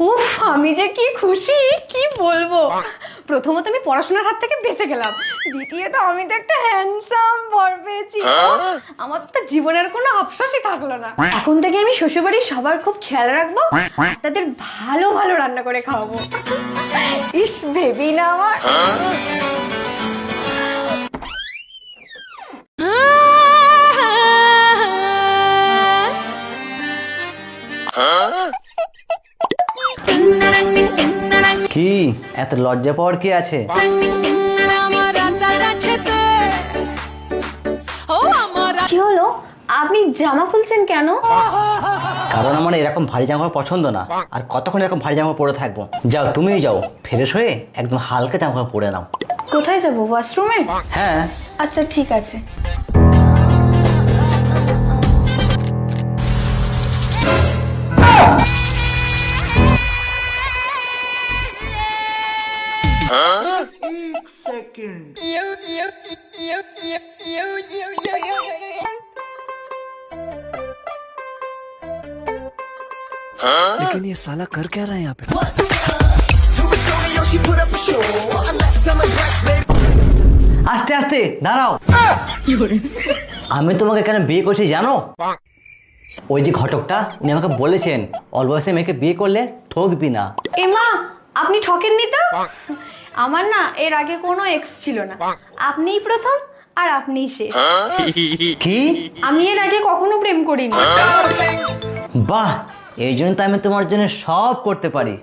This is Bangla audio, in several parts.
উফ আমি যে কি খুশি কি বলব? প্রথমত আমি পড়াশোনার হাত থেকে বেঁচে গেলাম। দ্বিতীয়ত আমি তো একটা হ্যান্ডসাম বর পেয়েছি। আমার তো জীবনের কোনো আফসোসই থাকল না। এখন থেকে আমি শ্বশুরবাড়ির সবার খুব খেয়াল রাখব তাদের ভালো ভালো রান্না করে খাওয়াবো। ইস ভেবি না আমার। কি? এত লজ্জা পাওয়ার কি আছে? কি হলো? আপনি জামা খুলছেন কেন? কারণ আমার এরকম ভারী জামা পছন্দ না। আর কতক্ষণ এরকম ভারী জামা পরে থাকব? যাও তুমিই যাও। ফ্রেশ হয়ে একদম হালকা জামা পরে নাও। কোথায় যাব? ওয়াশরুমে? হ্যাঁ। আচ্ছা ঠিক আছে। लेकिन ये साला कर क्या रहा है यहाँ पे আস্তে আস্তে দাঁড়াও আমি তোমাকে কেন বিয়ে করছি জানো ওই যে ঘটকটা উনি আমাকে বলেছেন অল্প বয়সে মেয়েকে বিয়ে করলে ঠকবি না এমা আপনি ঠকেননি তো? আমার না এর আগে কোনো এক্স ছিল না। আপনিই প্রথম আর আপনিই শেষ। কি? আমি এর আগে কখনো প্রেম করিনি। বাহ এই জন্য তো আমি তোমার জন্য সব করতে পারি।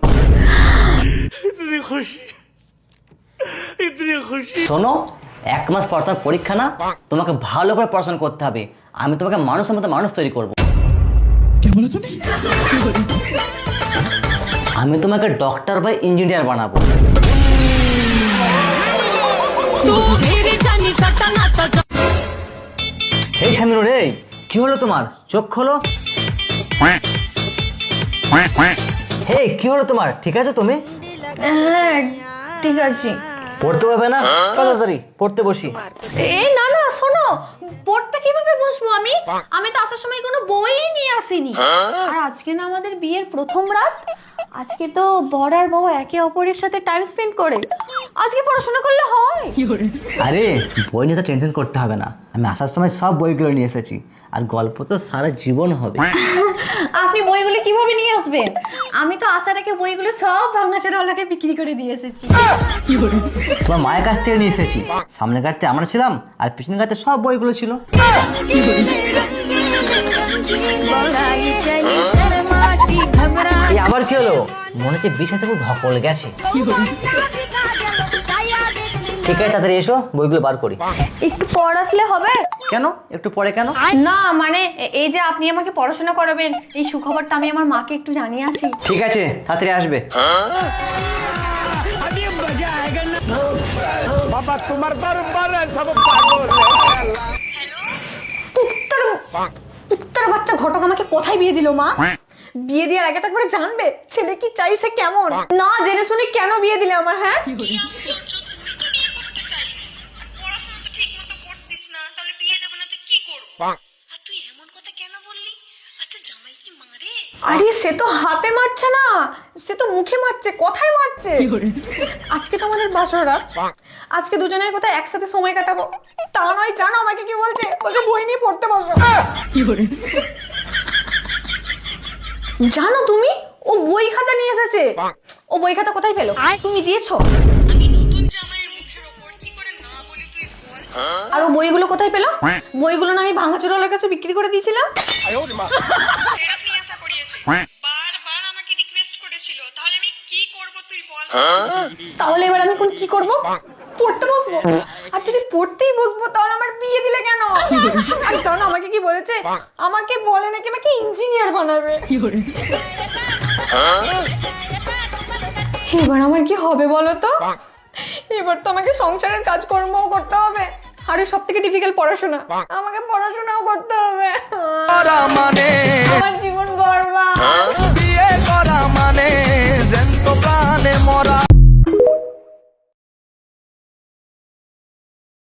শোনো এক মাস পর তোমার পরীক্ষা না তোমাকে ভালো করে পড়াশোনা করতে হবে। আমি তোমাকে মানুষের মতো মানুষ তৈরি করব। আমি তোমাকে ডক্টর বা ইঞ্জিনিয়ার বানাবো। এই রে কি হলো তোমার? চোখ খোলো। হে কি হলো তোমার? ঠিক আছে তুমি? হ্যাঁ ঠিক আছে। পড়তে হবে না? তাড়াতাড়ি পড়তে বসি। এই না না শোনো পড়তে কীভাবে বসবো আমি? আমি তো আসার সময় কোনো বই নিয়ে আসিনি। আর আজকে না আমাদের বিয়ের প্রথম রাত আজকে তো বর আর বউ একে অপরের সাথে টাইম স্পেন্ড করে। আজকে পড়াশোনা করলে হয়। আরে বই নিয়ে তো টেনশন করতে হবে না। আমি আসার সময় সব বইগুলো নিয়ে এসেছি। আর গল্প তো সারা জীবন হবে। আপনি বইগুলো কীভাবে নিয়ে আসবেন? আমি তো আসার আগে বইগুলো সব ভাঙাচোরাওয়ালাকে বিক্রি করে দিয়ে এসেছি। তোমার মায়ের কাছ থেকে নিয়ে এসেছি। সামনের কাছতে আমরা ছিলাম আর পিছনের কাছে সব বইগুলো ছিল। এই আবার কি হলো? মনে হচ্ছে বিছাতে খুব ধকল গেছে। ঠিক আছে তাড়াতাড়ি এসো বইগুলো বার করি। একটু পর আসলে হবে? কেন? একটু পরে কেন? না মানে এই যে আপনি আমাকে পড়াশোনা করাবেন এই সুখবরটা আমি আমার মাকে একটু জানিয়ে আসি। ঠিক আছে তাড়াতাড়ি আসবে। কুত্তার কুত্তার বাচ্চা ঘটক আমাকে কোথায় বিয়ে দিল মা? বিয়ে দেওয়ার আগে করে জানবে ছেলে কি চাইছে কেমন? না জেনে শুনে কেন বিয়ে দিলে আমার হ্যাঁ? পড়াশোনা তো ঠিক মতো করতিস না তাহলে বিয়ে দেবো না তো কি করব? আর তুই এমন কথা কেন বললি? আচ্ছা কি আরে সে তো হাতে মারছে না সে তো মুখে মারছে কথায় মারছে। আজকে তো আমাদের বাসরা আজকে দুজনের কোথায় একসাথে সময় কাটাবো? তা নয় জানো আমাকে কি বলছে? বলছে বই নিয়ে পড়তে বসো জানো তুমি? ও বই খাতা নিয়ে এসেছে। ও বই খাতা কোথায় পেল? তুমি দিয়েছ। আমি নতুন জামাইয়ের মুখের ওপর কি করে না বলি তুই বল। আর ও বইগুলো কোথায় পেল? বইগুলো না আমি ভাঙাচোরালার কাছে বিক্রি করে দিয়েছিলাম? ফেরত নিয়ে আসা করিয়েছে বারবার আমাকে রিকোয়েস্ট করেছিল। তাহলে আমি কি করব তুই বল? তাহলে এবার আমি কোন কি করব? পড়তে বসবো? আর যদি পড়তেই বসবো তাহলে আমার বিয়ে দিলে কেন? আর জানো আমাকে কি বলেছে? আমাকে বলে নাকি আমাকে ইঞ্জিনিয়ার বানাবে। এবার আমার কি হবে বলো তো? এবার তো আমাকে সংসারের কাজকর্মও করতে হবে। আর সব থেকে ডিফিকাল্ট পড়াশোনা আমাকে পড়াশোনাও করতে হবে। আমার জীবন বরবাদ